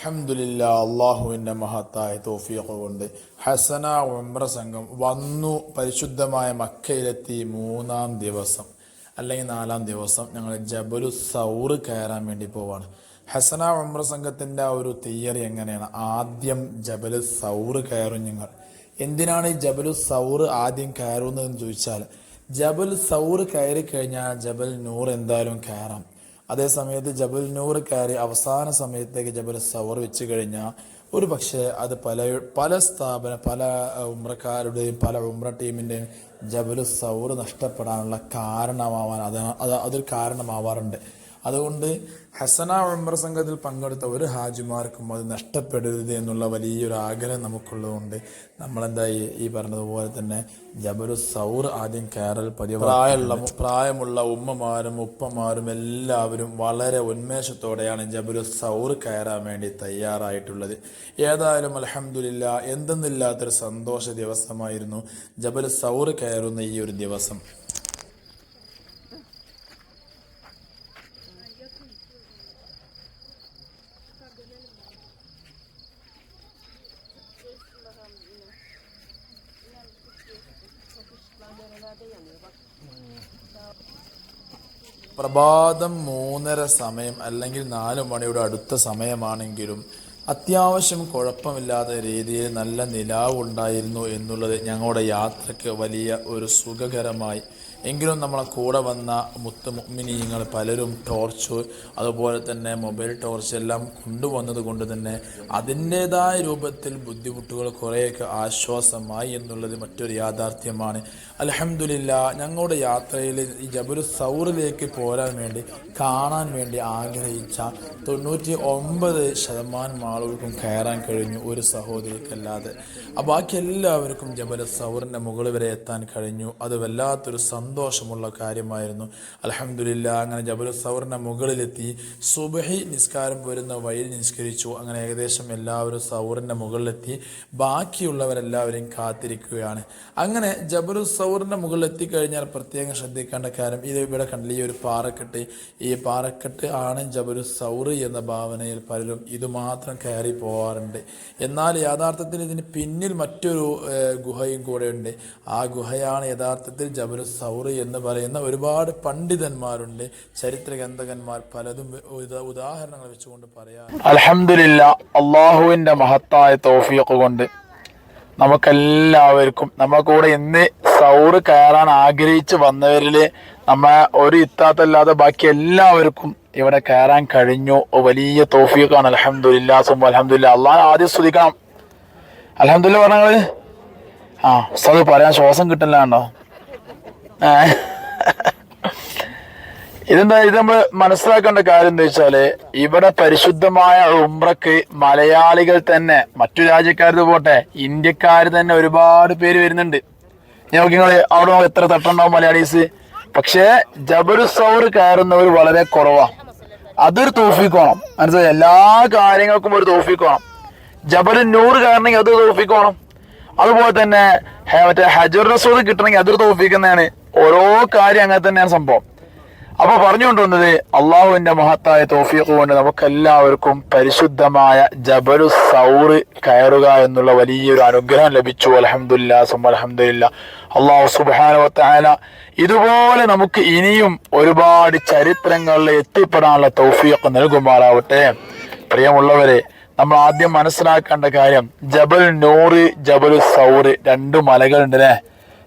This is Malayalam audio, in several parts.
അൽഹംദുലില്ലാ അള്ളാഹുവിന്റെ മഹത്തായ തോഫിയൊക്കെ കൊണ്ട് ഹസന ഉംറ സംഘം വന്നു പരിശുദ്ധമായ മക്കയിലെത്തി മൂന്നാം ദിവസം അല്ലെങ്കിൽ നാലാം ദിവസം ഞങ്ങൾ ജബലു സൗർ കയറാൻ വേണ്ടി പോവാണ്. ഹസന ഉംറ സംഘത്തിന്റെ ആ ഒരു തിയറി എങ്ങനെയാണ്? ആദ്യം ജബലു സൗർ കയറും ഞങ്ങൾ. എന്തിനാണ് ഈ ജബലു സൗർ ആദ്യം കയറുന്നതെന്ന് ചോദിച്ചാൽ ജബൽ സൗർ കയറി കഴിഞ്ഞാൽ ജബൽ നൂർ എന്തായാലും കയറാം. അതേ സമയത്ത് ജബൽ നൂർ കയറി അവസാന സമയത്തേക്ക് ജബൽ സവർ വെച്ച് കഴിഞ്ഞാൽ ഒരു പക്ഷേ അത് പല പല സ്ഥാപന പല ഉമ്രക്കാരുടെയും പല ഉമ്ര ടീമിന്റെയും ജബൽ സൗർ നഷ്ടപ്പെടാനുള്ള കാരണമാവാൻ അത് അത് അതൊരു കാരണമാവാറുണ്ട്. അതുകൊണ്ട് ഹസന ഉമർ സംഘത്തിൽ പങ്കെടുത്ത ഒരു ഹാജിമാർക്കും അത് നഷ്ടപ്പെടരുത് എന്നുള്ള വലിയൊരു ആഗ്രഹം നമുക്കുള്ളതുകൊണ്ട് നമ്മളെന്തായി ഈ പറഞ്ഞതുപോലെ തന്നെ ജബരു സൗർ ആദ്യം കയറൽ പതിവ് പ്രായമുള്ള പ്രായമുള്ള ഉമ്മമാരും ഉപ്പമാരും എല്ലാവരും വളരെ ഉന്മേഷത്തോടെയാണ് ജബരു സൗർ കയറാൻ വേണ്ടി തയ്യാറായിട്ടുള്ളത്. ഏതായാലും അലഹമില്ല എന്തെന്നില്ലാത്തൊരു സന്തോഷ ദിവസമായിരുന്നു ജബൽ സൗർ കയറുന്ന ഈ ഒരു ദിവസം. പ്രഭാതം മൂന്നര സമയം അല്ലെങ്കിൽ നാല് മണിയുടെ അടുത്ത സമയമാണെങ്കിലും അത്യാവശ്യം കുഴപ്പമില്ലാത്ത രീതിയിൽ നല്ല നിലാവുണ്ടായിരുന്നു എന്നുള്ളത് ഞങ്ങളുടെ യാത്രയ്ക്ക് വലിയ ഒരു സുഖകരമായി എങ്കിലും നമ്മളെ കൂടെ വന്ന മുത്ത് മുഗ്മിനീങ്ങൾ പലരും ടോർച്ച് അതുപോലെ തന്നെ മൊബൈൽ ടോർച്ച് എല്ലാം കൊണ്ടുവന്നത് കൊണ്ട് തന്നെ അതിന്റെതായ രൂപത്തിൽ ബുദ്ധിമുട്ടുകൾ കുറേയൊക്കെ ആശ്വാസമായി എന്നുള്ളത് മറ്റൊരു യാഥാർത്ഥ്യമാണ്. അലഹമില്ല ഞങ്ങളുടെ യാത്രയിൽ ഈ ജബുൽ സൗറിലേക്ക് പോരാൻ വേണ്ടി കാണാൻ വേണ്ടി ആഗ്രഹിച്ച തൊണ്ണൂറ്റി ഒമ്പത് ശതമാനം ആളുകൾക്കും കയറാൻ കഴിഞ്ഞു ഒരു സഹോദരിക്കല്ലാതെ. ബാക്കി എല്ലാവർക്കും ജബൽ സൗറിന്റെ മുകളിൽ വരെ എത്താൻ കഴിഞ്ഞു. അത് വല്ലാത്തൊരു സന്തോഷമുള്ള കാര്യമായിരുന്നു. അലഹമില്ല അങ്ങനെ ജബൽ സൗറിന്റെ മുകളിലെത്തി. സുബഹി നിസ്കാരം വരുന്ന വഴി നിസ്കരിച്ചു. അങ്ങനെ ഏകദേശം എല്ലാവരും സൗറിന്റെ മുകളിലെത്തി. ബാക്കിയുള്ളവരെല്ലാവരെയും കാത്തിരിക്കുകയാണ്. അങ്ങനെ ജബലു സൗറിന്റെ കഴിഞ്ഞാൽ പ്രത്യേകം ശ്രദ്ധിക്കേണ്ട കാര്യം ഇത് ഇവിടെ കണ്ടില്ല ഈ ഒരു പാറക്കെട്ട്. ഈ പാറക്കെട്ട് ആണ് ജബലു സൗർ എന്ന ഭാവനയിൽ പലരും ഇതുമാത്രം കയറി പോവാറുണ്ട്. എന്നാൽ യഥാർത്ഥത്തിൽ ഇതിന് പിന്നിൽ മറ്റൊരു ഗുഹയും കൂടെ ഉണ്ട്. ആ ഗുഹയാണ് യഥാർത്ഥത്തിൽ ജബലു സൗറ് എന്ന് പറയുന്ന ഒരുപാട് പണ്ഡിതന്മാരുണ്ട് ചരിത്ര ഗ്രന്ഥകന്മാർ പലതും ഉദാഹരണങ്ങൾ വെച്ചുകൊണ്ട് പറയാം. അലഹമില്ല അള്ളാഹുവിന്റെ മഹത്തായ തോഫിയൊക്കെ കൊണ്ട് നമുക്കെല്ലാവർക്കും നമ്മളെ കൂടെ ഇന്ന് സൗറ് കയറാൻ ആഗ്രഹിച്ച് വന്നവരിൽ നമ്മ ഒരു ഇത്താത്തല്ലാതെ ബാക്കി എല്ലാവർക്കും ഇവിടെ കയറാൻ കഴിഞ്ഞു. വലിയ തോഫിയൊക്കെയാണ് അലഹമില്ല സുമ്പ അലഹമില്ല അള്ളാഹ് ആദ്യം സ്തുതിക്കണം. അലഹമില്ല പറഞ്ഞത് ആ ഉസ്താദ് പറയാൻ ശ്വാസം കിട്ടില്ലാണ്ടോ ഇതെന്താ ഇത് നമ്മൾ മനസ്സിലാക്കേണ്ട കാര്യം എന്താ വെച്ചാൽ ഇവിടെ പരിശുദ്ധമായ ഉംറക്ക് മലയാളികൾ തന്നെ മറ്റു രാജ്യക്കാരത് പോട്ടെ ഇന്ത്യക്കാർ തന്നെ ഒരുപാട് പേര് വരുന്നുണ്ട്. ഞാൻ നോക്കി നിങ്ങൾ അവിടെ എത്ര തട്ടുണ്ടാവും മലയാളീസ്? പക്ഷേ ജബരു സൗർ കയറുന്നവർ വളരെ കുറവാണ് അതൊരു തോഫിക്കോണം മനസ്സിലായി? എല്ലാ കാര്യങ്ങൾക്കും ഒരു തോഫിക്കോണം ജബരു നൂറ് കയറണമെങ്കിൽ അതൊരു തോഫിക്കോണം അതുപോലെ തന്നെ മറ്റേ ഹജർ റസൂദ് കിട്ടണമെങ്കിൽ അതൊരു തോഫിക്കുന്നതാണ് ഓരോ കാര്യം അങ്ങനെ തന്നെയാണ് സംഭവം. അപ്പൊ പറഞ്ഞുകൊണ്ടുവന്നത് അള്ളാഹുവിന്റെ മഹത്തായ തോഫിയൊക്കെ കൊണ്ട് നമുക്ക് എല്ലാവർക്കും പരിശുദ്ധമായ ജബലു സൗറ് കയറുക എന്നുള്ള വലിയൊരു അനുഗ്രഹം ലഭിച്ചു. അലഹമില്ല സുമ അലഹമില്ല അള്ളാഹു സുബാനുവത്തായ ഇതുപോലെ നമുക്ക് ഇനിയും ഒരുപാട് ചരിത്രങ്ങളിൽ എത്തിപ്പെടാനുള്ള തൗഫീഖ് നൽകുമാറാവട്ടെ. പ്രിയമുള്ളവരെ നമ്മൾ ആദ്യം മനസ്സിലാക്കേണ്ട കാര്യം ജബൽ നൂറ് ജബൽ സൗറ് രണ്ടു മലകളുണ്ട് അല്ലേ?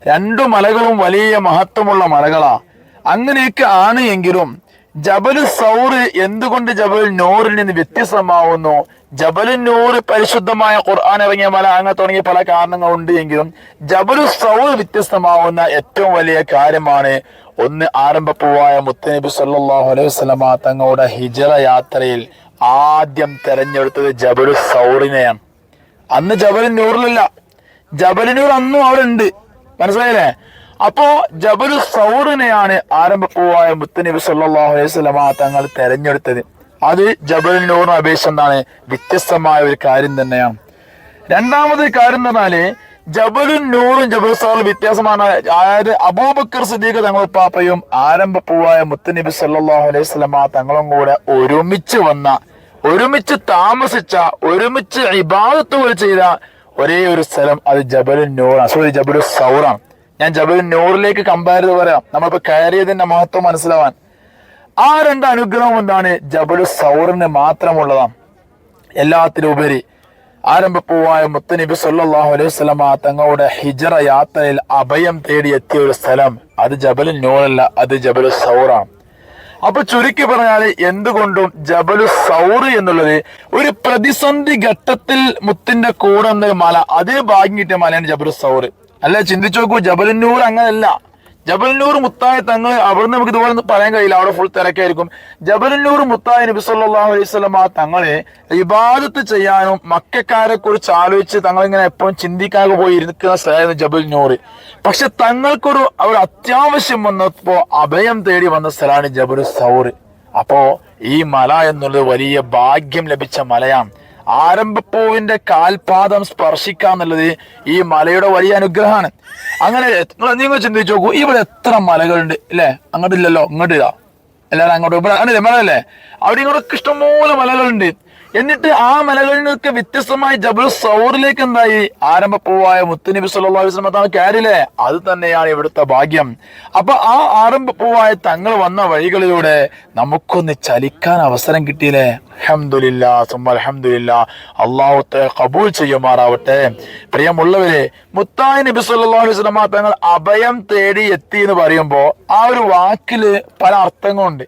രണ്ടു മലകളും വലിയ മഹത്വമുള്ള മലകളാ. അങ്ങനെയൊക്കെ ആണ് എങ്കിലും ജബൽ സൗർ എന്തുകൊണ്ട് ജബൽ നൂറിൽ നിന്ന് വ്യത്യസ്തമാവുന്നു? ജബൽ നൂർ പരിശുദ്ധമായ ഖുർആൻ ഇറങ്ങിയ മല അങ്ങനെ തുടങ്ങിയ പല കാരണങ്ങളുണ്ട് എങ്കിലും ജബൽ സൗർ വ്യത്യസ്തമാവുന്ന ഏറ്റവും വലിയ കാര്യമാണ് ഒന്ന് ആരംഭപ്പൂവായ മുത്തനബി സല്ലല്ലാഹു അലൈഹി വസല്ലമ തങ്ങളുടെ ഹിജറ യാത്രയിൽ ആദ്യം തെരഞ്ഞെടുത്തത് ജബലു സൗറിനെയാണ്. അന്ന് ജബൽ നൂറിലല്ല. ജബലിനൂർ അന്നും അവിടെ ഉണ്ട്. മനസ്സിലായില്ലേ? അപ്പോ ജബലു സൗറിനെയാണ് ആരംഭപ്പൂവായ മുത്തനബി സല്ലാഹു അലൈഹി വസല്ലമ തങ്ങൾ തെരഞ്ഞെടുത്തത്. അത് ജബൽ അപേക്ഷിച്ച് എന്താണ് വ്യത്യസ്തമായ ഒരു കാര്യം തന്നെയാണ്. രണ്ടാമത് കാര്യം എന്ന് പറഞ്ഞാൽ ജബലു നൂറും ജബൽ സൗറും വ്യത്യാസമാണ്. അതായത് അബൂബക്കർ സിദ്ദീഖ് തങ്ങൾ പാപ്പയും ആരംഭപ്പൂവായ മുത്തനബി സല്ലാഹു അലൈഹി വസല്ലമ തങ്ങളും കൂടെ ഒരുമിച്ച് വന്ന ഒരുമിച്ച് താമസിച്ച ഒരുമിച്ച് ഇബാദത്തുകൾ ചെയ്ത ഒരേ ഒരു സ്ഥലം അത് ജബലു നൂറാണ് സോറി ജബലു സൗറാണ് ഞാൻ ജബലു നൂറിലേക്ക് കമ്പയർ ചെയ്ത് പറയാം. നമ്മളിപ്പോ കയറിയതിന്റെ മഹത്വം മനസ്സിലാവാൻ. ആ രണ്ട് അനുഗ്രഹം എന്താണ്? ജബലു സൗറിന് മാത്രമുള്ളതാണ്. എല്ലാത്തിലും ഉപരി ആരംഭപ്പൂവായ മുത്തനബി സല്ലാഹു അലൈഹി വസല്ലമ തങ്ങളുടെ ഹിജറ യാത്രയിൽ അഭയം തേടി എത്തിയ ഒരു സ്ഥലം അത് ജബലു നൂറല്ല അത് ജബലു സൗറാണ്. അപ്പൊ ചുരുക്കി പറഞ്ഞാൽ എന്തുകൊണ്ടും ജബലു സൗറ് എന്നുള്ളത് ഒരു പ്രതിസന്ധി ഘട്ടത്തിൽ മുത്തിന്റെ കൂടെ മല അതേ ഭാഗ്യം കിട്ടിയ മലയാണ് ജബലു സൗറ്. അല്ല ചിന്തിച്ചു നോക്കൂ ജബലുന്നൂർ അങ്ങനല്ല. ജബലുന്നൂർ മുത്തായ തങ്ങൾ അവിടുന്ന് നമുക്ക് ഇതുപോലെ പറയാൻ കഴിയില്ല. അവിടെ ഫുൾ തിരക്കായിരിക്കും. ജബലുന്നൂർ മുത്തായ നബി സല്ലല്ലാഹു അലൈഹി സ്വലം ആ തങ്ങളെ ഇബാദത്ത് ചെയ്യാനും മക്കാരെ കുറിച്ച് ആലോചിച്ച് തങ്ങളിങ്ങനെ എപ്പോഴും ചിന്തിക്കാതെ പോയി ഇരിക്കുന്ന സ്ഥലമായിരുന്നു ജബലുന്നൂർ പക്ഷെ തങ്ങൾക്കൊരു ഒരു അത്യാവശ്യം വന്നപ്പോ അഭയം തേടി വന്ന സ്ഥലമാണ് ജബലു സൗർ. അപ്പോ ഈ മല എന്നുള്ളത് വലിയ ഭാഗ്യം ലഭിച്ച മലയാണ്. ആരംഭപ്പൂവിന്റെ കാൽപാദം സ്പർശിക്കുക എന്നുള്ളത് ഈ മലയുടെ വലിയ അനുഗ്രഹമാണ്. അങ്ങനെ നിങ്ങൾ നിങ്ങൾ ചിന്തിച്ചു നോക്കൂ ഇവിടെ എത്ര മലകളുണ്ട് അല്ലേ? അങ്ങോട്ടില്ലല്ലോ ഇങ്ങോട്ട് ഇതാ എല്ലാവരും അങ്ങോട്ട് ഇവിടെ അങ്ങനെ മലയല്ലേ? അവിടെ ഇങ്ങോട്ടൊക്കെ ഇഷ്ടംപോലെ മലകളുണ്ട്. എന്നിട്ട് ആ മലകളിൽ നിന്നൊക്കെ വ്യത്യസ്തമായി ജബൽ സൗറിലേക്ക് എന്തായി? ആരംഭ ആരംഭപ്പൂവായ മുത്തുനബി സല്ലല്ലാഹു അലൈഹി വസല്ലം കയറില്ലേ അത് തന്നെയാണ് ഇവിടുത്തെ ഭാഗ്യം. അപ്പൊ ആ ആരംഭ ആരംഭപ്പൂവായ തങ്ങൾ വന്ന വഴികളിലൂടെ നമുക്കൊന്ന് ചലിക്കാൻ അവസരം കിട്ടിയില്ലേ? അഹമ്മദില്ല സുമ അൽഹംദുലില്ലാ അള്ളാഹുത്തെ കബൂൽ ചെയ്യുമാറാവട്ടെ. പ്രിയമുള്ളവരെ മുത്തായി നബി സല്ലല്ലാഹു അലൈഹി വസല്ലം തങ്ങൾ അഭയം തേടി എത്തി എന്ന് പറയുമ്പോൾ ആ ഒരു വാക്കിൽ പല അർത്ഥങ്ങളുണ്ട്.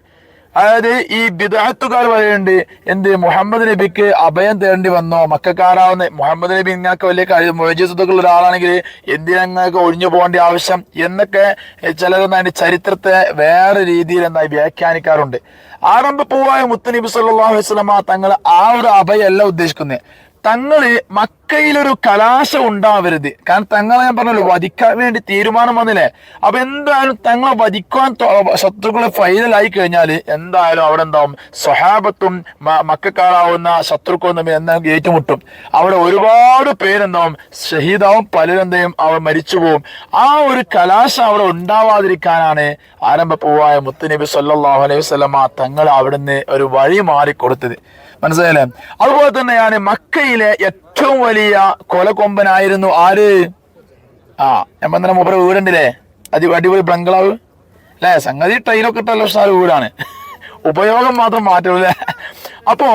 അതായത് ഈ ബിദാത്തുകാർ പറയുന്നുണ്ട് എന്ത് മുഹമ്മദ് നബിക്ക് അഭയം തേടേണ്ടി വന്നോ? മക്കാരാവുന്ന മുഹമ്മദ് നബി നിങ്ങൾക്ക് വലിയ മൊഴജിസുള്ള ഒരാളാണെങ്കിൽ എന്തിനങ്ങൾക്ക് ഒഴിഞ്ഞു പോകേണ്ട ആവശ്യം? എന്നൊക്കെ ചിലരൊന്നും അതിന്റെ ചരിത്രത്തെ വേറെ രീതിയിൽ എന്തായി വ്യാഖ്യാനിക്കാറുണ്ട്. ആരംഭപ്പൂവായ മുത്തനബി സല്ലല്ലാഹു അലൈഹി വസല്ലമ തങ്ങൾ ആ ഒരു അഭയല്ല ഉദ്ദേശിക്കുന്നത്. തങ്ങൾ മക്കയിലൊരു കലാശം ഉണ്ടാവരുത്. കാരണം തങ്ങളെ ഞാൻ പറഞ്ഞല്ലോ വധിക്കാൻ വേണ്ടി തീരുമാനം വന്നില്ലേ? അപ്പൊ എന്തായാലും തങ്ങളെ വധിക്കാൻ ശത്രുക്കളെ ഫൈനലായി കഴിഞ്ഞാൽ എന്തായാലും അവിടെ എന്താവും? സ്വഹാബത്തും മക്കാളാവുന്ന ശത്രുക്കളും തമ്മിൽ എന്തായാലും ഏറ്റുമുട്ടും. അവിടെ ഒരുപാട് പേരെന്താവും? ഷഹീദാവും പലരെന്തെയും അവർ മരിച്ചു പോവും. ആ ഒരു കലാശം അവിടെ ഉണ്ടാവാതിരിക്കാനാണ് ആരംഭപ്പൂവായ മുത്തുനബി സല്ലാഹു അലൈഹി വസല്ലമ തങ്ങൾ അവിടുന്ന് ഒരു വഴി മാറി കൊടുത്തത് മനസ്സിലായില്ലേ? അതുപോലെ തന്നെയാണ് മക്കയിലെ ഏറ്റവും വലിയ കൊലക്കൊമ്പനായിരുന്നു ആര്? ആ ഞാൻ പറഞ്ഞ മൂപ്പര വീടുണ്ടല്ലേ? അതി അടിപൊളി ബംഗ്ലാവ്. അല്ലേ? സംഗതി ട്രെയിനൊക്കെ ഇട്ടല്ലോ സാർ വീടാണ് ഉപയോഗം മാത്രം മാറ്റമില്ലേ അപ്പോ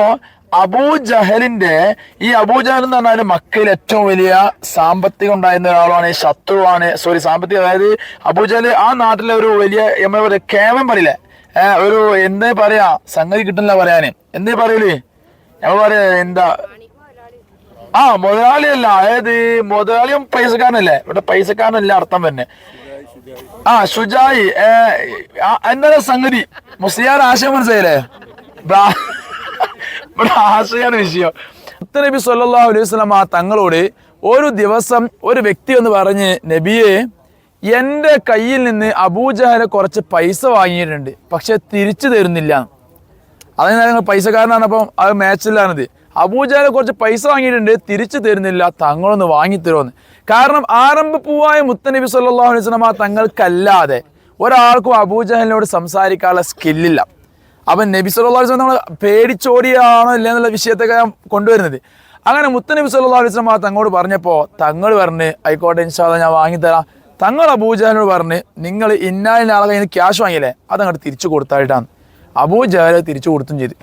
അബൂ ജഹലിന്റെ ഈ അബൂജഹൽ എന്ന് പറഞ്ഞാൽ മക്കയിൽ ഏറ്റവും വലിയ സാമ്പത്തികം ഉണ്ടായിരുന്ന ഒരാളാണ് ശത്രുവാണ് സോറി സാമ്പത്തിക അതായത് അബൂ ജഹൽ ആ നാട്ടിലെ ഒരു വലിയ കേവൻ പറയില്ലേ? ഏഹ് ഒരു എന്തേ പറയാ സംഗതി കിട്ടുന്നില്ല പറയാന്. എന്തേ പറയൂലേ? ഞങ്ങൾ പറയാ എന്താ ആ മുതലാളിയല്ല. അതായത് മുതലാളിയും പൈസക്കാരനല്ലേ? ഇവിടെ പൈസക്കാരനല്ല അർത്ഥം തന്നെ ആ ഷുജായി എന്താണ് സംഗതി? മുസ്ലിയാർ ആശയം മനസ്സിലായില്ലേ? ഇവിടെ ആശയാണ് വിഷയം. നബി സല്ലല്ലാഹു അലൈഹി ആ തങ്ങളോട് ഒരു ദിവസം ഒരു വ്യക്തി എന്ന് പറഞ്ഞ് നബിയെ എന്റെ കയ്യിൽ നിന്ന് അബൂജഹലെ കുറച്ച് പൈസ വാങ്ങിയിട്ടുണ്ട്. പക്ഷെ തിരിച്ചു തരുന്നില്ല. ഞങ്ങൾ പൈസക്കാരനാണ് അപ്പം അത് മാച്ചിലാണിത് അബൂജാലെ കുറച്ച് പൈസ വാങ്ങിയിട്ടുണ്ട് തിരിച്ചു തരുന്നില്ല തങ്ങളൊന്ന് വാങ്ങിത്തരുമെന്ന് കാരണം ആരംഭ ആരംഭപ്പൂവായ മുത്തനബി സല്ലല്ലാഹു അലൈഹി വസല്ലമ തങ്ങൾക്കല്ലാതെ ഒരാൾക്കും അബൂജഹലിനോട് സംസാരിക്കാനുള്ള സ്കില്ലില്ല അവൻ നബി സല്ലാ വസല്ലം നമ്മൾ പേടിച്ചോടിയാണോ ഇല്ല എന്നുള്ള വിഷയത്തൊക്കെ ഞാൻ കൊണ്ടുവരുന്നത്. അങ്ങനെ മുത്തനബി സല്ലാ അലൈഹി വസല്ലമ തങ്ങളോട് പറഞ്ഞപ്പോൾ തങ്ങൾ പറഞ്ഞ് ആയിക്കോട്ടെ ഇൻഷാല്ല ഞാൻ വാങ്ങിത്തരാം തങ്ങൾ അബൂജഹലിനോട് പറഞ്ഞ് നിങ്ങൾ ഇന്നാലിനാളെ കയ്യിൽ ക്യാഷ് വാങ്ങിയില്ലേ? അതങ്ങോട്ട് തിരിച്ചു കൊടുത്തായിട്ടാണ് അബൂജഹൽ തിരിച്ചു കൊടുത്തും ചെയ്തു.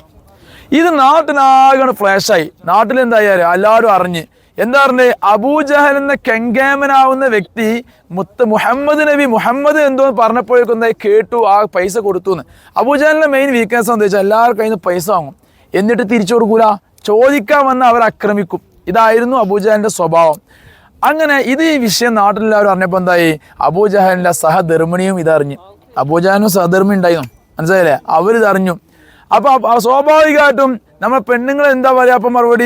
ഇത് നാട്ടിലാകെ ഫ്ലാഷായി. നാട്ടിൽ എന്തായാലും എല്ലാവരും അറിഞ്ഞ്. എന്താ പറഞ്ഞേ? അബൂജഹൽ എന്ന കെങ്കേമനാവുന്ന വ്യക്തി മുത്ത് മുഹമ്മദ് നബി മുഹമ്മദ് എന്തോ പറഞ്ഞപ്പോഴേക്കും കേട്ടു ആ പൈസ കൊടുത്തു എന്ന് അബൂജഹലിന്റെ മെയിൻ വീക്ക്നെസ് എന്താ വെച്ചാൽ എല്ലാവർക്കും അതിന് പൈസ വാങ്ങും. എന്നിട്ട് തിരിച്ചു കൊടുക്കൂല? ചോദിക്കാൻ വന്ന് അവർ ആക്രമിക്കും. ഇതായിരുന്നു അബൂജഹലിന്റെ സ്വഭാവം. അങ്ങനെ ഇത് ഈ വിഷയം നാട്ടിലെല്ലാവരും അറിഞ്ഞപ്പോൾ എന്തായി? അബൂജഹലിന്റെ സഹധർമ്മിണിയും ഇതറിഞ്ഞു. അബൂജഹലിനും സഹധർമ്മി ഉണ്ടായിരുന്നു മനസ്സിലായില്ലേ? അവരിതറിഞ്ഞു. അപ്പൊ അപ്പ- ആ സ്വാഭാവികമായിട്ടും നമ്മൾ പെണ്ണുങ്ങൾ എന്താ പറയാ അപ്പൊ മറുപടി?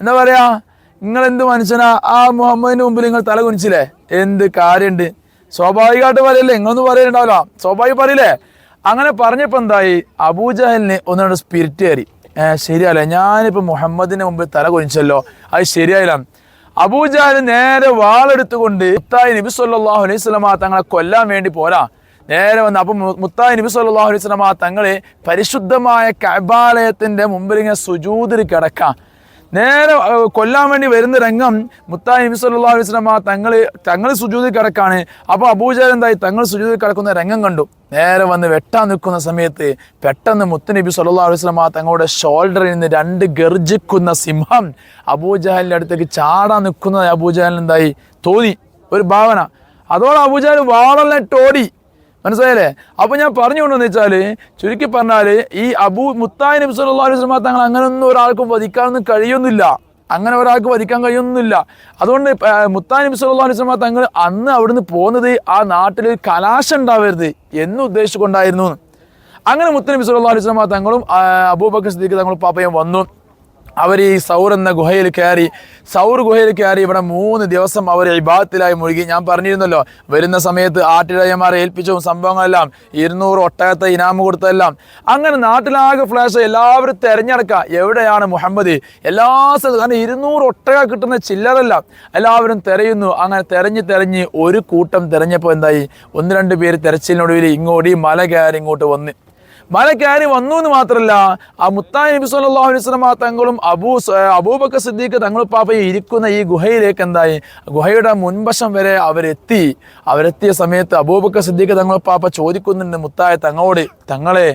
എന്താ പറയാ? നിങ്ങൾ എന്ത് മനുഷ്യനാ? ആ മുഹമ്മദിന്റെ മുമ്പിൽ നിങ്ങൾ തല കുനിച്ചില്ലേ? എന്ത് കാര്യമുണ്ട് സ്വാഭാവികമായിട്ട് പറയല്ലേ? നിങ്ങളൊന്നും പറയുന്നുണ്ടാവില്ല സ്വാഭാവികം പറയില്ലേ? അങ്ങനെ പറഞ്ഞപ്പോ എന്തായി? അബൂജഹലിന് ഒന്നുകൊണ്ട് സ്പിരിറ്റ് കയറി. ശരിയല്ലേ ഞാനിപ്പോ മുഹമ്മദിന്റെ മുമ്പിൽ തല കുനിച്ചല്ലോ. അത് ശരിയായില്ല. അബൂജാൽ നേരെ വാളെടുത്തുകൊണ്ട് ഉത്തായി നബി അലൈഹി സ്വലമ തങ്ങളെ കൊല്ലാൻ വേണ്ടി പോരാ. നേരെ വന്ന്. അപ്പം മുത്താ നബി സല്ലല്ലാഹു അലൈഹി വസല്ലമ തങ്ങളെ പരിശുദ്ധമായ കബാലയത്തിന്റെ മുമ്പിൽ ഇങ്ങനെ സുജൂദിൽ കിടക്കാം. നേരെ കൊല്ലാൻ വേണ്ടി വരുന്ന രംഗം മുത്താ നബി സല്ലല്ലാഹു അലൈഹി വസല്ലമ തങ്ങൾ തങ്ങൾ സുജൂദിൽ കിടക്കാണ്. അപ്പോൾ അബൂജഹൽ എന്തായി? തങ്ങൾ സുജൂദിൽ കിടക്കുന്ന രംഗം കണ്ടു. നേരെ വന്ന് വെട്ടാൻ നിൽക്കുന്ന സമയത്ത് പെട്ടെന്ന് മുത്ത നബി സല്ലല്ലാഹു അലൈഹി വസല്ലമ തങ്ങളുടെ ഷോൾഡറിൽ നിന്ന് രണ്ട് ഗർജിക്കുന്ന സിംഹം അബൂജഹലിന്റെ അടുത്തേക്ക് ചാടാൻ നിൽക്കുന്നതായി അബൂജഹലിന് എന്തായി? തോന്നി. ഒരു ഭാവന. അതോടെ അബൂജഹൽ വാളെല്ലാം ഇട്ടോടി മനസ്സിലായില്ലേ? അപ്പൊ ഞാൻ പറഞ്ഞു വെച്ചാൽ ചുരുക്കി പറഞ്ഞാൽ ഈ അബൂ മുത്തായി നബി സല്ലല്ലാഹു അലൈഹി വസല്ലം തങ്ങൾ അങ്ങനെയൊന്നും ഒരാൾക്കും വധിക്കാനൊന്നും കഴിയുന്നില്ല. അങ്ങനെ ഒരാൾക്ക് വധിക്കാൻ കഴിയുന്നില്ല. അതുകൊണ്ട് മുത്താൻ നബി സല്ലല്ലാഹു അലൈഹി വസല്ലം തങ്ങൾ അന്ന് അവിടുന്ന് പോകുന്നത് ആ നാട്ടിൽ കലാശം ഉണ്ടാവരുത് എന്ന് ഉദ്ദേശിച്ചുകൊണ്ടായിരുന്നു. അങ്ങനെ മുത്തനബി സല്ലല്ലാഹു അലൈഹി വസല്ലം തങ്ങളും അബൂബക്കർ സിദ്ദീഖ് തങ്ങളും പാപ്പയും വന്നു. അവർ ഈ സൗർ എന്ന ഗുഹയിൽ കയറി സൗർ ഗുഹയിൽ കയറി ഇവിടെ മൂന്ന് ദിവസം അവർ ഇബാദത്തിലായി മുഴുകി. ഞാൻ പറഞ്ഞിരുന്നല്ലോ വരുന്ന സമയത്ത് ആട്ടിടയന്മാരെ ഏൽപ്പിച്ചും സംഭവങ്ങളെല്ലാം ഇരുന്നൂറ് ഒട്ടകത്തെ ഇനാമ് കൊടുത്തതെല്ലാം. അങ്ങനെ നാട്ടിലാകെ ഫ്ലാഷ് എല്ലാവരും തെരഞ്ഞെടുക്കുക. എവിടെയാണ് മുഹമ്മദ്? എല്ലാ സ്ഥലത്തും. കാരണം ഇരുന്നൂറ് ഒട്ടക കിട്ടുന്ന ചില്ലറല്ല എല്ലാവരും തിരയുന്നു. അങ്ങനെ തെരഞ്ഞു തെരഞ്ഞ് ഒരു കൂട്ടം തിരഞ്ഞപ്പോൾ എന്തായി? ഒന്ന് രണ്ട് പേര് തെരച്ചിലിനൊടുവിൽ ഇങ്ങോട്ട് ഈ മല കയറി ഇങ്ങോട്ട് വന്ന് മല കയറി വന്നു എന്ന് മാത്രമല്ല ആ മുത്താൻ നബി സല്ലാഹു അലൈഹി വസല്ലമ തങ്ങളും അബൂ അബൂബക്ക അബൂബക്കർ സിദ്ദീഖ് തങ്ങൾ പാപ്പയെ ഇരിക്കുന്ന ഈ ഗുഹയിലേക്ക് എന്തായി? ഗുഹയുടെ മുൻവശം വരെ അവരെത്തി. അവരെത്തിയ സമയത്ത് അബൂബക്കർ സിദ്ദീഖ് തങ്ങൾ പാപ്പ ചോദിക്കുന്നുണ്ട് മുത്തായ തങ്ങളോട് തങ്ങളെ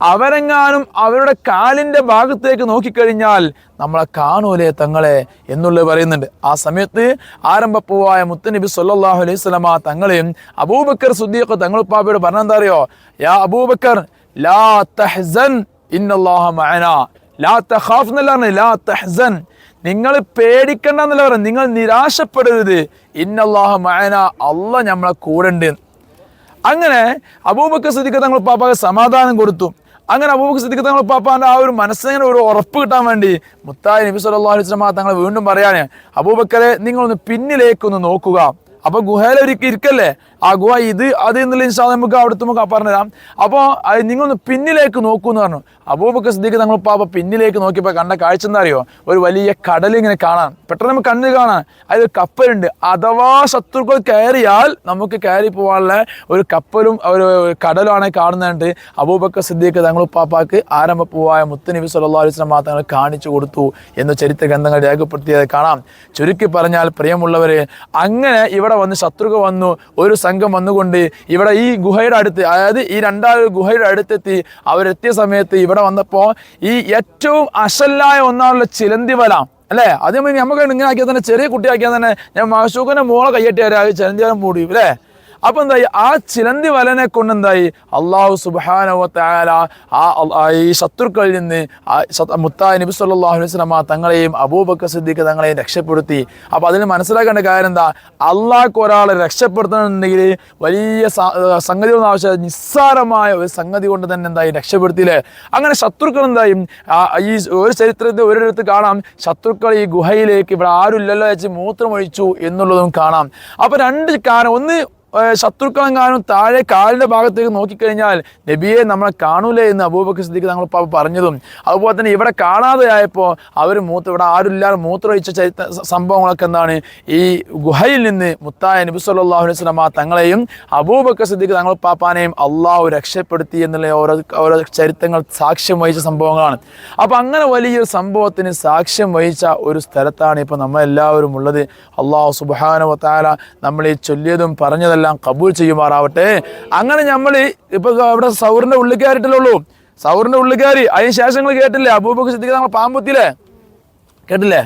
അവരെങ്ങാനും അവരുടെ കാലിന്റെ ഭാഗത്തേക്ക് നോക്കിക്കഴിഞ്ഞാൽ നമ്മളെ കാണൂലേ തങ്ങളെ? എന്നുള്ളത് പറയുന്നുണ്ട്. ആ സമയത്ത് ആരംഭപ്പൂവായ മുത്തനബി സല്ലല്ലാഹു അലൈഹി വസല്ലമ തങ്ങളെയും അബൂബക്കർ സുദ്ദീഖ് തങ്ങൾ പാപ്പയോട് പറഞ്ഞെന്താ അറിയോ? യാ അബൂബക്കർ ലാ തഹ്സൻ ഇന്നല്ലാഹ മഅന ലാ തഖാഫ് എന്നല്ല പറഞ്ഞത്, ലാ തഹ്സൻ നിങ്ങൾ പേടിക്കണ്ട എന്നല്ല പറയുന്നത് നിങ്ങൾ നിരാശപ്പെടരുത്. ഇന്നല്ലാഹ മഅന അല്ല നമ്മളെ കൂടെ ഉണ്ട്. അങ്ങനെ അബൂബക്കർ സിദ്ദിഖ് തങ്ങൾ പാപ്പാക്ക് സമാധാനം കൊടുത്തു. അങ്ങനെ അബൂബക്കർ സിദ്ദിഖ് തങ്ങൾ പാപ്പാന്റെ ആ ഒരു മനസ്സിനെ ഒരു ഉറപ്പ് കിട്ടാൻ വേണ്ടി മുത്തായി നബി സല്ലല്ലാഹു അലൈഹി വസല്ലം തങ്ങൾ വീണ്ടും പറയാണ് അബൂബക്കറെ നിങ്ങളൊന്ന് പിന്നിലേക്കൊന്ന് നോക്കുക. അപ്പൊ ഗുഹയിൽ ഇരിക്കല്ലേ? ആ ഗുഹ ഇത് അത് എന്നുള്ള ഇൻഷാ നമുക്ക് അവിടുത്തെ നമുക്ക് പറഞ്ഞുതരാം. അപ്പോൾ നിങ്ങളൊന്ന് പിന്നിലേക്ക് നോക്കൂ എന്ന് പറഞ്ഞു. അബൂബക്കർ സിദ്ദീഖ് തങ്ങൾ പാപ്പ പിന്നിലേക്ക് നോക്കിയപ്പോൾ കണ്ട കാഴ്ച എന്താ അറിയോ? ഒരു വലിയ കടൽ ഇങ്ങനെ കാണാം. പെട്ടെന്ന് നമുക്ക് കണ്ണിൽ കാണാം. അതിൽ കപ്പലുണ്ട്. അഥവാ ശത്രുക്കൾ കയറിയാൽ നമുക്ക് കയറി പോകാനുള്ള ഒരു കപ്പലും ഒരു കടലുമാണ് കാണുന്നതായിട്ട് അബൂബക്കർ സിദ്ദീഖ് തങ്ങൾ പാപ്പാക്ക് ആരംഭ പോവായ മുത്തനബി സല്ലാ അലൈഹി വസല്ലം തങ്ങൾ കാണിച്ചു കൊടുത്തു എന്ന് ചരിത്ര ഗ്രന്ഥങ്ങൾ രേഖപ്പെടുത്തിയത് കാണാം. ചുരുക്കി പറഞ്ഞാൽ പ്രിയമുള്ളവരെ അങ്ങനെ ഇവിടെ വന്ന് ശത്രുക്കൾ വന്നു. ഒരു വന്നുകൊണ്ട് ഇവിടെ ഈ ഗുഹയുടെ അടുത്ത് അതായത് ഈ രണ്ടാൾ ഗുഹയുടെ അടുത്തെത്തി അവരെത്തിയ സമയത്ത് ഇവിടെ വന്നപ്പോൾ ഈ ഏറ്റവും അശല്ലായ ഒന്നാണുള്ള ചിലന്തി വല അല്ലേ? അതേമാതിരി നമുക്ക് ഇങ്ങനെ ആക്കിയാൽ തന്നെ ചെറിയ കുട്ടിയാക്കിയാൽ തന്നെ ഞാൻ മാഷൂഖിന്റെ മോളെ വരാം ചിലന്തി വല മൂടി അല്ലേ? അപ്പൊ എന്തായി? ആ ചിലന്തി വലനെ കൊണ്ട് എന്തായി? അള്ളാഹു സുബാനവത്തായാല ആ ഈ ശത്രുക്കളിൽ നിന്ന് മുത്തായ നബി സല്ലാഹു അലൈഹി വസല്ലമ തങ്ങളെയും അബൂബക്കർ സിദ്ദീഖ് തങ്ങളെയും രക്ഷപ്പെടുത്തി. അപ്പൊ അതിന് മനസ്സിലാക്കേണ്ട കാര്യം എന്താ? അള്ളാഹ്ക്ക് ഒരാളെ രക്ഷപ്പെടുത്തണമെന്നുണ്ടെങ്കിൽ വലിയ സംഗതി ഒന്നും ആവശ്യമില്ല. നിസ്സാരമായ ഒരു സംഗതി കൊണ്ട് തന്നെ എന്തായി? രക്ഷപ്പെടുത്തിയില്ലേ? അങ്ങനെ ശത്രുക്കൾ എന്തായി? ഈ ഒരു ചരിത്രത്തിൽ ഒരിടത്ത് കാണാം. ശത്രുക്കൾ ഈ ഗുഹയിലേക്ക് ഇവിടെ ആരുമില്ലല്ലോ വെച്ച് മൂത്രമൊഴിച്ചു എന്നുള്ളതും കാണാം. അപ്പൊ രണ്ട് കാരണം. ഒന്ന് ശത്രുക്കളെങ്ങാനും താഴെ കാലിന്റെ ഭാഗത്തേക്ക് നോക്കിക്കഴിഞ്ഞാൽ നബിയെ നമ്മളെ കാണൂലേ എന്ന് അബൂബക്കർ സിദ്ദീഖ് പാപ്പ പറഞ്ഞതും. അതുപോലെ തന്നെ ഇവിടെ കാണാതെ ആയപ്പോൾ അവർ മൂത്ര ഇവിടെ ആരുമില്ലാതെ മൂത്രമൊഴിച്ച സംഭവങ്ങളൊക്കെ എന്താണ്? ഈ ഗുഹയിൽ നിന്ന് മുത്തായ നബി സല്ലല്ലാഹു അലൈഹി സ്വലമ തങ്ങളെയും അബൂബക്കർ സിദ്ദീഖ് തങ്ങൾ പാപ്പാനെയും അള്ളാഹു രക്ഷപ്പെടുത്തി എന്നുള്ള ഓരോ ഓരോ ചരിത്രങ്ങൾ സാക്ഷ്യം വഹിച്ച സംഭവങ്ങളാണ്. അപ്പോൾ അങ്ങനെ വലിയൊരു സംഭവത്തിന് സാക്ഷ്യം വഹിച്ച ഒരു സ്ഥലത്താണ് ഇപ്പോൾ നമ്മളെല്ലാവരും ഉള്ളത്. അള്ളാഹു സുബാന താല നമ്മൾ ഈ ചൊല്ലിയതും പറഞ്ഞതെല്ലാം കബൂൾ ചെയ്യുമാറാവട്ടെ. അങ്ങനെ നമ്മൾ ഇപ്പൊ അവിടെ സൗറിന്റെ ഉള്ളിൽ കയറിയിട്ടല്ലേ ഉള്ളൂ സൗറിന്റെ ഉള്ളിൽ അതിന് ശേഷം നിങ്ങൾ കേട്ടില്ലേ? അബൂബക്കർ സിദ്ദീഖ് നമ്മൾ പാമ്പുത്തില്ലേ കേട്ടില്ലേ?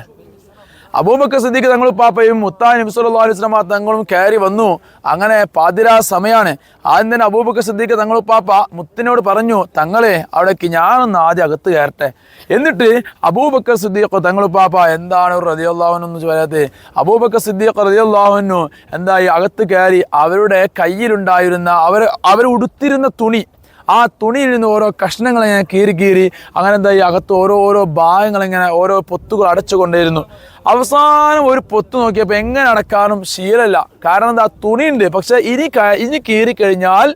അബൂബക്കർ സിദ്ദീഖ് തങ്ങൾ പാപ്പയും മുത്താൻ നബി സല്ലു അലൈഹി വസല്ലമ തങ്ങളും കയറി വന്നു. അങ്ങനെ പാതിരാ സമയാണ്. ആദ്യം തന്നെ അബൂബക്കർ സിദ്ദീഖ് തങ്ങൾ പാപ്പ മുത്തിനോട് പറഞ്ഞു തങ്ങളെ അവിടേക്ക് ഞാനൊന്ന് ആദ്യം അകത്ത് കയറട്ടെ. എന്നിട്ട് അബൂബക്കർ സിദ്ദീഖ് തങ്ങൾ പാപ്പ എന്താണ് റതിയുള്ളാഹുനെന്ന് പറയാത്തത് അബൂബക്കർ സിദ്ദീഖ് റതിയുള്ളാഹുനു എന്തായി? അകത്ത് കയറി അവരുടെ കയ്യിലുണ്ടായിരുന്ന അവർ അവർ ഉടുത്തിരുന്ന തുണി ആ തുണിയിൽ നിന്ന് ഓരോ കഷ്ണങ്ങൾ ഇങ്ങനെ കീറി കീറി അങ്ങനെ എന്താ ഈ അകത്ത് ഓരോ ഓരോ ഭാഗങ്ങൾ ഇങ്ങനെ ഓരോ പൊത്തുകൾ അടച്ചു കൊണ്ടേയിരുന്നു അവസാനം ഒരു പൊത്ത് നോക്കിയപ്പോൾ എങ്ങനെ അടക്കാനും ശീലമല്ല. കാരണം എന്താ തുണിയുണ്ട് പക്ഷെ ഇനി ഇനി കീറി കഴിഞ്ഞാൽ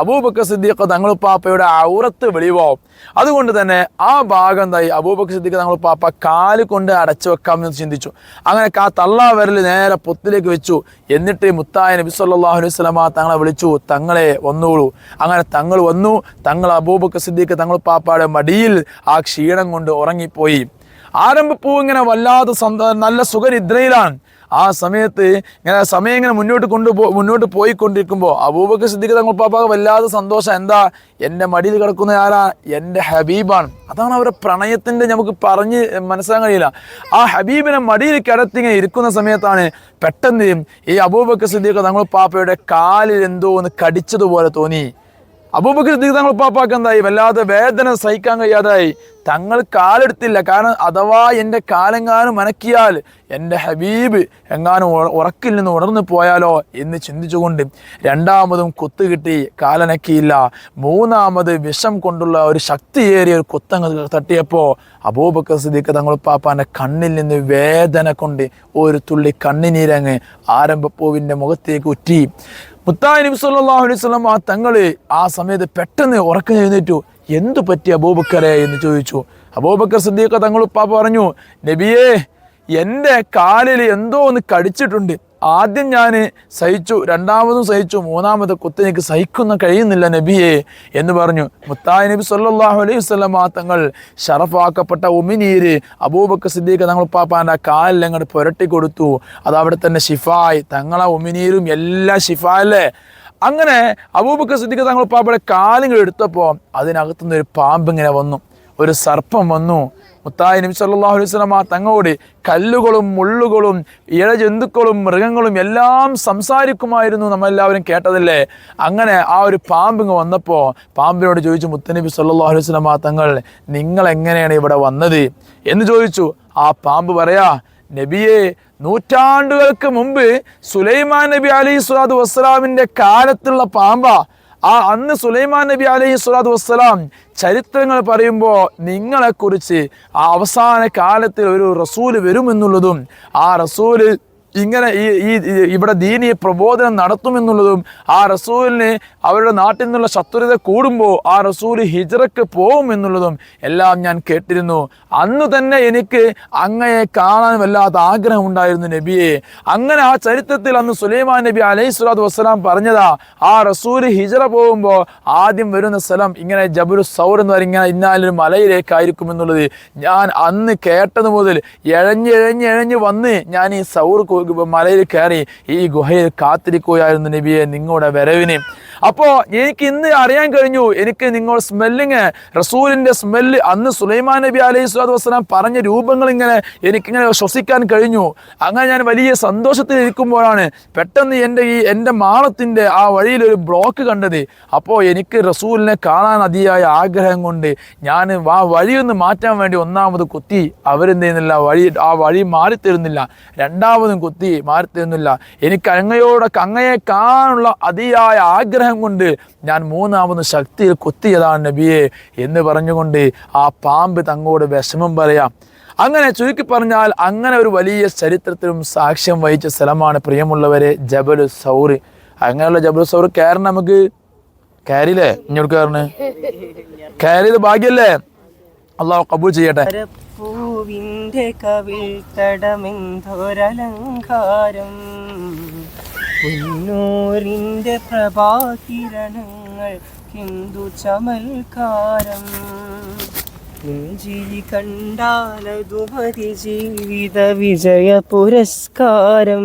അബൂബക്കർ സിദ്ദീഖ് തങ്ങളുപ്പാപ്പയുടെ ഔറത്ത് വെളിവാവും. അതുകൊണ്ട് തന്നെ ആ ഭാഗം എന്തായി? അബൂബക്കർ സിദ്ദീഖ് തങ്ങളുപ്പാപ്പ കാൽ കൊണ്ട് അടച്ചു വെക്കാമെന്ന് ചിന്തിച്ചു. അങ്ങനെ ആ തള്ളാ വിരൽ നേരെ പൊത്തിലേക്ക് വെച്ചു. എന്നിട്ട് മുത്തായ നബി സല്ലാഹു അലൈഹി തങ്ങളെ വിളിച്ചു തങ്ങളെ വന്നോളൂ. അങ്ങനെ തങ്ങൾ വന്നു. തങ്ങൾ അബൂബക്കർ സിദ്ദീഖ് തങ്ങളുപ്പാപ്പയുടെ മടിയിൽ ആ ക്ഷീണം കൊണ്ട് ഉറങ്ങിപ്പോയി. ആരംഭപ്പൂ ഇങ്ങനെ വല്ലാതെ നല്ല സുഖനിദ്രയിലാണ്. ആ സമയത്ത് ഇങ്ങനെ സമയം ഇങ്ങനെ മുന്നോട്ട് കൊണ്ടുപോ മുന്നോട്ട് പോയിക്കൊണ്ടിരിക്കുമ്പോൾ അബൂബക്കർ സിദ്ദീഖ് തങ്ങൾ പാപ്പ വല്ലാതെ സന്തോഷം. എന്താ? എന്റെ മടിയിൽ കിടക്കുന്ന ആരാ? എന്റെ ഹബീബാണ്. അതാണ് അവരുടെ പ്രണയത്തിന്റെ നമുക്ക് പറഞ്ഞ് മനസ്സിലാക്കാൻ കഴിയില്ല. ആ ഹബീബിനെ മടിയിൽ കിടത്തി ഇങ്ങനെ ഇരിക്കുന്ന സമയത്താണ് പെട്ടെന്ന് ഈ അബൂബക്കർ സിദ്ദീഖ് തങ്ങൾ പാപ്പയുടെ കാലിൽ എന്തോ ഒന്ന് കടിച്ചതുപോലെ തോന്നി. അബൂബക്കർ സിദ്ദീഖ് തങ്ങൾ ഉപ്പാപ്പാക്ക് എന്തായി? വല്ലാതെ വേദന സഹിക്കാൻ കഴിയാതായി. തങ്ങൾ കാലെടുത്തില്ല. കാരണം അഥവാ എന്റെ കാലെങ്ങാനും മനക്കിയാൽ എന്റെ ഹബീബ് എങ്ങാനും ഉറക്കിൽ നിന്ന് ഉണർന്നു പോയാലോ എന്ന് ചിന്തിച്ചുകൊണ്ട് രണ്ടാമതും കൊത്ത് കിട്ടി. കാലനക്കിയില്ല. മൂന്നാമത് വിഷം കൊണ്ടുള്ള ഒരു ശക്തിയേറിയ ഒരു കൊത്തങ്ങൾ തട്ടിയപ്പോൾ അബൂബക്കർ സിദ്ദീഖ് തങ്ങൾ ഉപ്പാപ്പാന്റെ കണ്ണിൽ നിന്ന് വേദന കൊണ്ട് ഒരു തുള്ളി കണ്ണിനീരങ്ങ് ആരംഭപ്പൂവിന്റെ മുഖത്തേക്ക് ഉറ്റി മുത്തായി നബി സല്ലല്ലാഹു അലൈഹി വസല്ലം ആ തങ്ങൾ ആ സമയത്ത് പെട്ടെന്ന് ഉറക്കം എഴുന്നേറ്റു. എന്തു പറ്റി അബൂബക്കറെ എന്ന് ചോദിച്ചു. അബൂബക്കർ സിദ്ദീഖ് തങ്ങൾ ഉപ്പാപ്പ പറഞ്ഞു നബിയേ എന്റെ കാലിൽ എന്തോ ഒന്ന് കടിച്ചിട്ടുണ്ട്. ആദ്യം ഞാൻ സഹിച്ചു രണ്ടാമതും സഹിച്ചു മൂന്നാമത് കുത്ത് സഹിക്കുന്ന കഴിയുന്നില്ല നബിയെ എന്ന് പറഞ്ഞു. മുത്തായ നബി സല്ലാഹു അലൈഹി വസല്ലം ആ തങ്ങൾ ഷറഫാക്കപ്പെട്ട ഉമിനീര് അബൂബക്കർ സിദ്ദീഖ് തങ്ങൾ പാപ്പാന്റെ കാലിൽ അങ്ങോട്ട് പുരട്ടി കൊടുത്തു. അത് അവിടെ തന്നെ ഷിഫായ് തങ്ങളെ ഉമിനീരും എല്ലാ ഷിഫായല്ലേ അങ്ങനെ അബൂബക്കർ സിദ്ദീഖ് തങ്ങൾ പാപ്പയുടെ കാലുകൾ എടുത്തപ്പോൾ അതിനകത്തുനിന്ന് ഒരു പാമ്പ് ഇങ്ങനെ വന്നു. ഒരു സർപ്പം വന്നു. മുത്തായി നബി സല്ലല്ലാഹു അലൈഹി വസല്ലമ ആ തങ്ങളോട് കല്ലുകളും മുള്ളുകളും ഇഴജന്തുക്കളും മൃഗങ്ങളും എല്ലാം സംസാരിക്കുമായിരുന്നു നമ്മളെല്ലാവരും കേട്ടതല്ലേ? അങ്ങനെ ആ ഒരു പാമ്പിങ് വന്നപ്പോൾ പാമ്പിനോട് ചോദിച്ചു മുത്തനബി അലൈഹി വസല്ലമ തങ്ങൾ നിങ്ങൾ എങ്ങനെയാണ് ഇവിടെ വന്നത്? എന്ന് ചോദിച്ചു. ആ പാമ്പ് പറയാ നബിയെ നൂറ്റാണ്ടുകൾക്ക് മുമ്പ് സുലൈമാൻ നബി അലൈഹി സ്വലാത്തു വസ്സലാമിന്റെ കാലത്തുള്ള പാമ്പ. ആ അന്ന് സുലൈമാൻ നബി അലൈഹി സ്വലാത്തു വസ്സലാം ചരിത്രങ്ങൾ പറയുമ്പോൾ നിങ്ങളെക്കുറിച്ച് ആ അവസാന കാലത്തിൽ ഒരു റസൂൽ വരുമെന്നുള്ളതും ആ റസൂൽ ഇങ്ങനെ ഈ ഈ ഇവിടെ ദീനി പ്രബോധനം നടത്തുമെന്നുള്ളതും ആ റസൂലിന് അവരുടെ നാട്ടിൽ നിന്നുള്ള ശത്രുത കൂടുമ്പോൾ ആ റസൂൽ ഹിജറക്ക് പോകുമെന്നുള്ളതും എല്ലാം ഞാൻ കേട്ടിരുന്നു. അന്ന് തന്നെ എനിക്ക് അങ്ങയെ കാണാൻ വല്ലാത്ത ആഗ്രഹം ഉണ്ടായിരുന്നു നബിയെ. അങ്ങനെ ആ ചരിത്രത്തിൽ അന്ന് സുലൈമാൻ നബി അലൈഹി സ്വലാത്തു വസ്സലാം പറഞ്ഞതാ ആ റസൂൽ ഹിജറ പോകുമ്പോൾ ആദ്യം വരുന്ന സ്ഥലം ഇങ്ങനെ ജബുൽ സൗർ എന്ന് പറയുന്ന ഇന്നാലൊരു മലയിലേക്കായിരിക്കും എന്നുള്ളത് ഞാൻ അന്ന് കേട്ടത് മുതൽ എഴഞ്ഞ് എഴഞ്ഞ് എഴഞ്ഞ് വന്ന് ഞാൻ ഈ സൗർ മലയിൽ കയറി ഈ ഗുഹയിൽ കാത്തിരിക്കുകയായിരുന്നു നബിയെ നിങ്ങളുടെ വരവിന്. അപ്പോൾ എനിക്ക് ഇന്ന് അറിയാൻ കഴിഞ്ഞു എനിക്ക് നിങ്ങൾ സ്മെല്ലിങ് റസൂലിന്റെ സ്മെല്ല് അന്ന് സുലൈമാൻ നബി അലൈഹി സ്വലാത്തു വസ്സലാം പറഞ്ഞ രൂപങ്ങൾ ഇങ്ങനെ എനിക്കിങ്ങനെ ശ്വസിക്കാൻ കഴിഞ്ഞു. അങ്ങനെ ഞാൻ വലിയ സന്തോഷത്തിൽ ഇരിക്കുമ്പോഴാണ് പെട്ടെന്ന് എന്റെ ഈ എന്റെ മാളത്തിന്റെ ആ വഴിയിൽ ഒരു ബ്ലോക്ക് കണ്ടത്. അപ്പോൾ എനിക്ക് റസൂലിനെ കാണാൻ അതിയായ ആഗ്രഹം കൊണ്ട് ഞാൻ ആ വഴിയൊന്ന് മാറ്റാൻ വേണ്ടി ഒന്നാമത് കുത്തി അവരെന്ത് ചെയ്യുന്നില്ല വഴി ആ വഴി മാറിത്തരുന്നില്ല രണ്ടാമതും കുത്തി മാറിത്തരുന്നില്ല എനിക്ക് അങ്ങയോടൊക്കെ അങ്ങയെ കാണാനുള്ള അതിയായ ആഗ്രഹം കൊണ്ട് ഞാൻ മൂന്നാമത് ശക്തിയിൽ കുത്തിയതാണ് നബിയെ എന്ന് പറഞ്ഞുകൊണ്ട് ആ പാമ്പ് തങ്ങോട് വിഷമം പറയാം. അങ്ങനെ ചുരുക്കി പറഞ്ഞാൽ അങ്ങനെ ഒരു വലിയ ചരിത്രത്തിലും സാക്ഷ്യം വഹിച്ച സ്ഥലമാണ് പ്രിയമുള്ളവരെ ജബലു സൗർ. അങ്ങനെയുള്ള ജബലു സൗർ കയറണം നമുക്ക്. കയറിയില്ലേ? ഇങ്ങോട്ട് കയറണ്. കയറിയത് ഭാഗ്യല്ലേ? അള്ളാഹു കബൂൾ ചെയ്യട്ടെ. പൂവിന്റെ കവിൾ തടമെന്തോരലങ്കാരം പുന്നൂരിന്റെ പ്രഭാകിരണങ്ങൾ ഹിന്ദു ചമൽക്കാരം. ജീവി കണ്ടാലതു മതി ജീവിത വിജയ പുരസ്കാരം.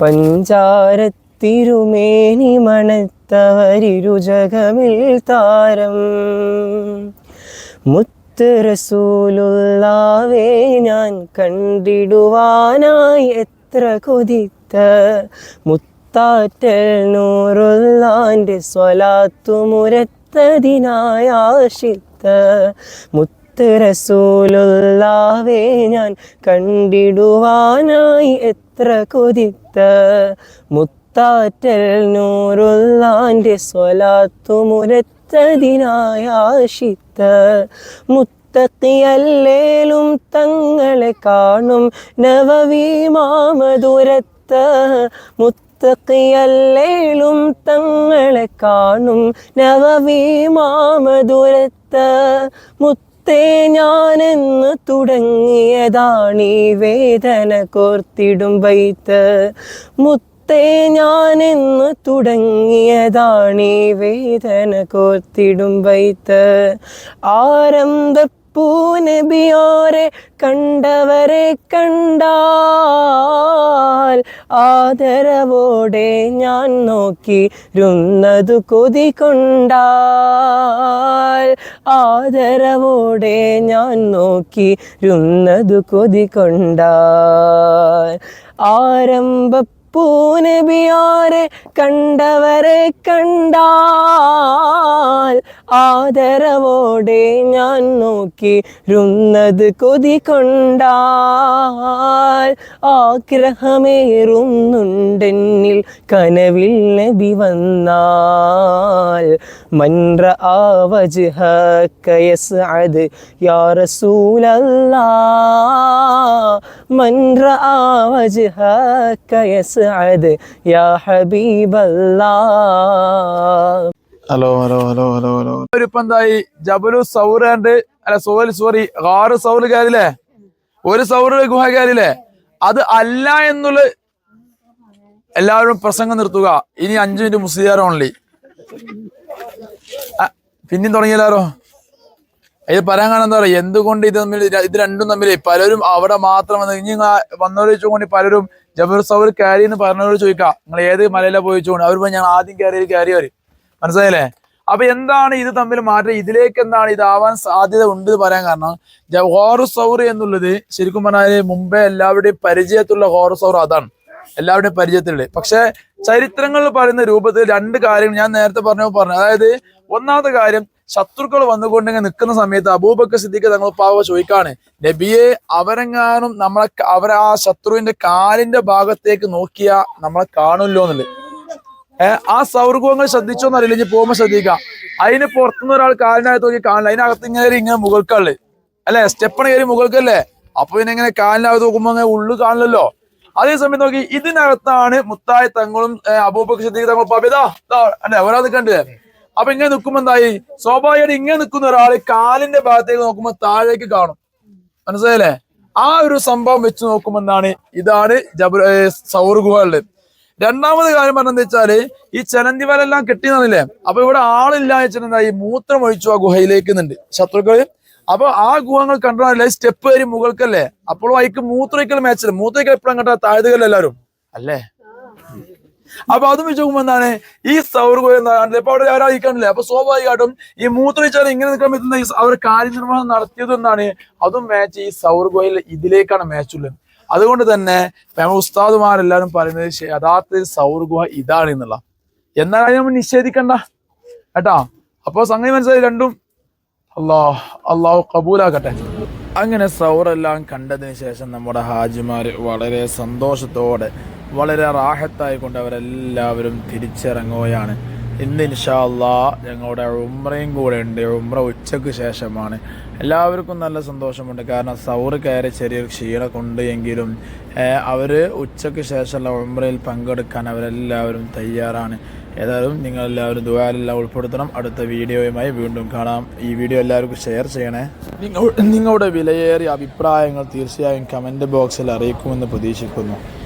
പഞ്ചാരത്തിരുമേനി മണത്തവരിരു ജഗമിൽ താരം. മുത്ത് റസൂലുള്ളാവേ ഞാൻ കണ്ടിടുവാനായി എത്ര കൊതിത്ത മുത്താറ്റൽ നൂറുള്ളാന്റെ സ്വലാത്തു മുരത്തതിനായി ആശിത്ത. മുത്ത് റസൂലുള്ളാവേ ഞാൻ കണ്ടിടുവാനായി എത്ര കൊതിത്ത. മുത്താറ്റൽ നൂറുള്ളാന്റെ സ്വലാത്തു മുരത്തതിനായി ആശിത്ത. മുത്തക്കിയല്ലേലും തങ്ങളെ കാണും. നവവീമാമ മുത്ത തക്കിയല്ലേലും തങ്ങളെ കാണും. നവവി മാമധുരത്ത് മുത്തേ ഞാനെന്ന് തുടങ്ങിയതാണീ വേദന കോർത്തിടും വൈത്ത്. മുത്തേ ഞാനെന്ന് തുടങ്ങിയതാണീ വേദന കോർത്തിടും വൈത്ത്. ആരംഭ പൂനബിയോരെ കണ്ടവരെ കണ്ടാൽ ആദരവോടെ ഞാൻ നോക്കിരുന്നതു കൊതി കൊണ്ടാൽ ആദരവോടെ ഞാൻ നോക്കിരുന്നതു കൊതി കൊണ്ടാൽ ആരംഭ പൂനബിയോരെ കണ്ടവരെ കണ്ടാൽ ആദരവോടെ ഞാൻ നോക്കി രുന്നത് കൊതി കൊണ്ടാൽ ആഗ്രഹമേറുന്നുണ്ടെന്നിൽ കനവിൽ നബി വന്നാൽ. മൻറ ഹയസ് അത് റസൂലല്ലാ. മൻറ ആവജ്ഹക്കയസ് അത് യാ ഹബീബല്ലാ. Hello hello hello hello hello ഇപ്പൊ എന്തായി ജബലു സൗറുണ്ട് അല്ല സോൽ സോറി ആറ് സൗർ കയറില്ലേ ഒരു സൗറ് ഗുഹ കയറില്ലേ അത് അല്ല എന്നുള്ള എല്ലാവരും പ്രസംഗം നിർത്തുക. ഇനി അഞ്ചു മിനിറ്റ് മുസ്ലിയാർ ഓൺലി പിന്നെയും തുടങ്ങിയല്ലാരോ ഇത് പറയാൻ കാരണം എന്താ പറയാ എന്തുകൊണ്ട് ഇത് തമ്മിൽ ഇത് രണ്ടും തമ്മിൽ പലരും അവിടെ മാത്രം വന്ന് ഇനി വന്നവർ ചോദിച്ചുകൊണ്ട് പലരും ജബർ സൗർ കയറി എന്ന് പറഞ്ഞവരോട് ചോദിക്കാം. നിങ്ങൾ ഏത് മലയിലാണ് പോയി ചോദിച്ചു അവർ ഞാൻ ആദ്യം കയറിയത് കയറിയവര് മനസ്സിലായില്ലേ? അപ്പൊ എന്താണ് ഇത് തമ്മിൽ മാറ്റം? ഇതിലേക്ക് എന്താണ് ഇതാവാൻ സാധ്യത ഉണ്ട് പറയാൻ കാരണം ഹോറു സൗർ എന്നുള്ളത് ശരിക്കും പറഞ്ഞാൽ മുമ്പേ എല്ലാവരുടെയും പരിചയത്തുള്ള ഹോറു സൗർ അതാണ്. എല്ലാവരുടെയും പരിചയത്തിലുള്ളത്. പക്ഷെ ചരിത്രങ്ങളിൽ പറയുന്ന രൂപത്തിൽ രണ്ട് കാര്യങ്ങൾ ഞാൻ നേരത്തെ പറഞ്ഞു പറഞ്ഞു. അതായത് ഒന്നാമത്തെ കാര്യം ശത്രുക്കൾ വന്നുകൊണ്ടിങ്ങനെ നിൽക്കുന്ന സമയത്ത് അബൂബക്കർ സിദ്ദീഖ് തങ്ങൾ പാവ ചോദിക്കാണ് നബിയെ അവരെങ്ങാനും നമ്മളെ അവരെ ആ ശത്രുവിന്റെ കാലിന്റെ ഭാഗത്തേക്ക് നോക്കിയാ നമ്മളെ കാണുമല്ലോ എന്നുള്ളത്. ആ സൗർഗങ്ങൾ ശ്രദ്ധിച്ചോന്ന് അറിയില്ല ഇനി പോകുമ്പോ ശ്രദ്ധിക്കാം. അതിന് പുറത്തുനിന്ന് ഒരാൾ കാലിനകത്ത് നോക്കി കാണില്ല. അതിനകത്ത് ഇങ്ങനെ ഇങ്ങനെ മുകൾക്കള്ള് അല്ലെ? സ്റ്റെപ്പണ കയറി മുകൾക്കല്ലേ? അപ്പൊ പിന്നെ ഇങ്ങനെ കാലിനകത്ത് നോക്കുമ്പോ അങ്ങനെ ഉള്ളു കാണില്ലല്ലോ അതേ സമയം നോക്കി ഇതിനകത്താണ് മുത്തായ തങ്ങളും അബൂബക്കർ സിദ്ദീഖ് തങ്ങളും പബിതാ അല്ലെ? ഒരാൾ കണ്ടു അപ്പൊ ഇങ്ങനെ നിൽക്കുമ്പോ എന്തായി? സ്വാഭാവികമായിട്ട് ഇങ്ങനെ നിൽക്കുന്ന ഒരാൾ കാലിന്റെ ഭാഗത്തേക്ക് നോക്കുമ്പോൾ താഴേക്ക് കാണും. മനസ്സിലായില്ലേ? ആ ഒരു സംഭവം വെച്ച് നോക്കുമ്പോ എന്താണ്? ഇതാണ് ജബർ സൗർ രണ്ടാമത് കാര്യം പറഞ്ഞെന്ന് വെച്ചാൽ ഈ എല്ലാം കെട്ടി നിന്നില്ലേ അപ്പൊ ഇവിടെ ആളില്ല വെച്ചിട്ടുണ്ടായി മൂത്രം ഒഴിച്ചു ആ ഗുഹയിലേക്ക് നിന്നുണ്ട് ശത്രുക്കൾ. അപ്പൊ ആ ഗുഹങ്ങൾ കണ്ടാലേ സ്റ്റെപ്പ് കയറി മുകൾക്കല്ലേ? അപ്പോഴും അയക്ക് മൂത്രയ്ക്കൽ മാച്ചില്ല മൂത്രയ്ക്കൽ എപ്പോഴും കണ്ടാ താഴ്ത്തുകല്ല എല്ലാവരും? അല്ലേ? അപ്പൊ അതും വെച്ച് നോക്കുമ്പോ എന്താണ്? ഈ സൗർഗുഹ എന്താണ് ഇപ്പൊ അവിടെ ആരും അയക്കാനില്ലേ അപ്പൊ സ്വാഭാവികമായിട്ടും ഈ മൂത്രയിച്ചാൽ ഇങ്ങനെ നിൽക്കാൻ പറ്റുന്ന അവർ കാര്യനിർവഹണം നടത്തിയത് എന്താണ്? അതും മാച്ച് ഈ സൗർഗുഹയിൽ ഇതിലേക്കാണ് മാച്ച് ഉള്ളത്. അതുകൊണ്ട് തന്നെ ഉസ്താദുമാരെല്ലാവരും പറയുന്നത് യഥാർത്ഥ സൗർഗുഹ ഇതാണ് എന്നുള്ള. എന്നാലും നമ്മൾ നിഷേധിക്കണ്ട. കേട്ടാ? അപ്പൊ സംഗതി മനസ്സിലായി രണ്ടും? അള്ളാഹ് അള്ളാഹു കബൂലാക്കട്ടെ. അങ്ങനെ സൗറെല്ലാം കണ്ടതിന് ശേഷം നമ്മുടെ ഹാജിമാർ വളരെ സന്തോഷത്തോടെ വളരെ റാഹത്തായിക്കൊണ്ട് അവരെല്ലാവരും തിരിച്ചിറങ്ങുകയാണ്. ഇന്ന് ഇൻഷാ അള്ളാ ഞങ്ങളുടെ ഉമ്രയും കൂടെ ഉണ്ട്. ഉമ്ര ഉച്ചയ്ക്ക് ശേഷമാണ്. എല്ലാവർക്കും നല്ല സന്തോഷമുണ്ട്. കാരണം സൗറ് കയറി ചെറിയൊരു ക്ഷീണമൊക്കെ ഉണ്ട് എങ്കിലും അവർ ഉച്ചയ്ക്ക് ശേഷമുള്ള ഉമ്രയിൽ പങ്കെടുക്കാൻ അവരെല്ലാവരും തയ്യാറാണ്. ഏതായാലും നിങ്ങളെല്ലാവരും ദുബായിലെല്ലാം ഉൾപ്പെടുത്തണം. അടുത്ത വീഡിയോയുമായി വീണ്ടും കാണാം. ഈ വീഡിയോ എല്ലാവർക്കും ഷെയർ ചെയ്യണേ. നിങ്ങളുടെ വിലയേറിയ അഭിപ്രായങ്ങൾ തീർച്ചയായും കമന്റ് ബോക്സിൽ അറിയിക്കുമെന്ന് പ്രതീക്ഷിക്കുന്നു.